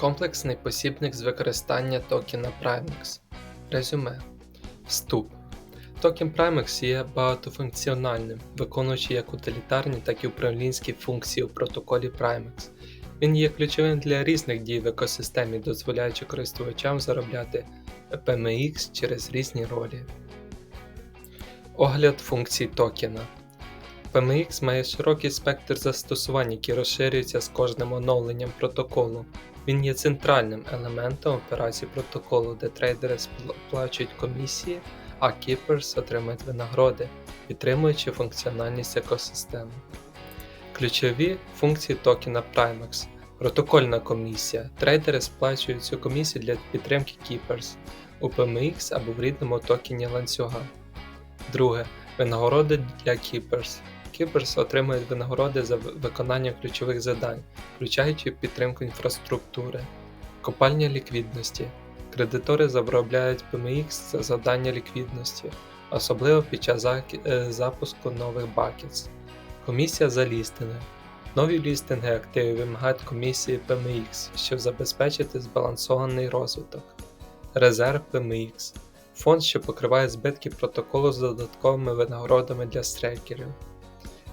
Комплексний посібник з використання токена Primex. Резюме. Вступ. Токен Primex є багатофункціональним, виконуючи як утилітарні, так і управлінські функції у протоколі Primex. Він є ключовим для різних дій в екосистемі, дозволяючи користувачам заробляти PMX через різні ролі. Огляд функцій токена. PMX має широкий спектр застосувань, які розширюються з кожним оновленням протоколу. Він є центральним елементом операцій протоколу, де трейдери сплачують комісії, а keepers отримують винагороди, підтримуючи функціональність екосистеми. Ключові функції токена Primex. Протокольна комісія. Трейдери сплачують цю комісію для підтримки Keepers у PMX або в рідному токені ланцюга. Друге. Винагороди для Keepers. Keepers отримують винагороди за виконання ключових завдань, включаючи підтримку інфраструктури, копальня ліквідності. Кредитори заробляють PMX за завдання ліквідності, особливо під час е, запуску нових buckets. Комісія за лістинги. Нові лістинги активів вимагають комісії PMX, щоб забезпечити збалансований розвиток. Резерв PMX фонд, що покриває збитки протоколу з додатковими винагородами для стейкерів.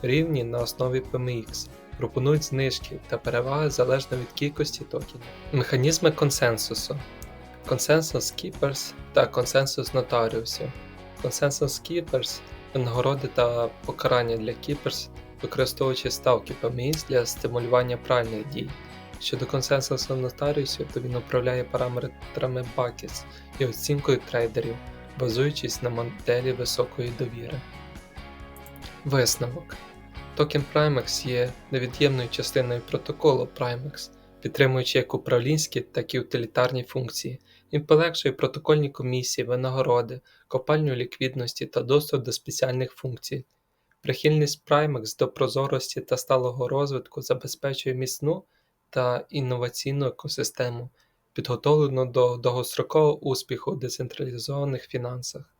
Рівні на основі PMX пропонують знижки та переваги залежно від кількості токенів. Механізми консенсусу. Консенсус Keepers та консенсус нотаріусів. Консенсус Keepers винагороди та покарання для Keepers, використовуючи ставки PMX для стимулювання правильних дій. Щодо консенсусу нотаріусів, то він управляє параметрами Buckets і оцінкою трейдерів, базуючись на моделі високої довіри. Висновок. Токен Primex є невід'ємною частиною протоколу Primex, підтримуючи як управлінські, так і утилітарні функції. Він полегшує протокольні комісії, винагороди, копальню ліквідності та доступ до спеціальних функцій. Прихильність Primex до прозорості та сталого розвитку забезпечує міцну та інноваційну екосистему, підготовлену до довгострокового успіху у децентралізованих фінансах.